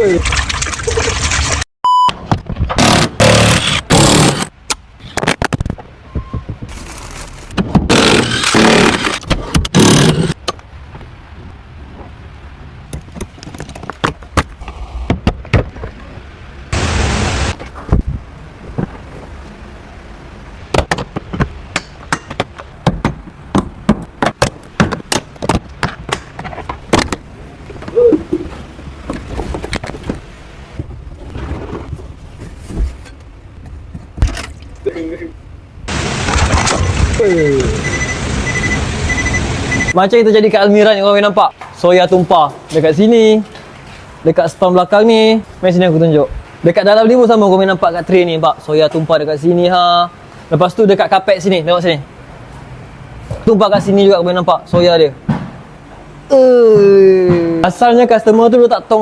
Wait. Macam yang terjadi kat Almira ni korang nampak. Soya tumpah. Dekat sini. Dekat stomp belakang ni. Mari sini aku tunjuk. Dekat dalam ni pun sama boleh nampak kat tray ni. Nampak soya tumpah dekat sini ha. Lepas tu dekat kapet sini. Tengok sini. Tumpah kat sini juga boleh nampak soya dia. Uh. Asalnya customer tu letak tong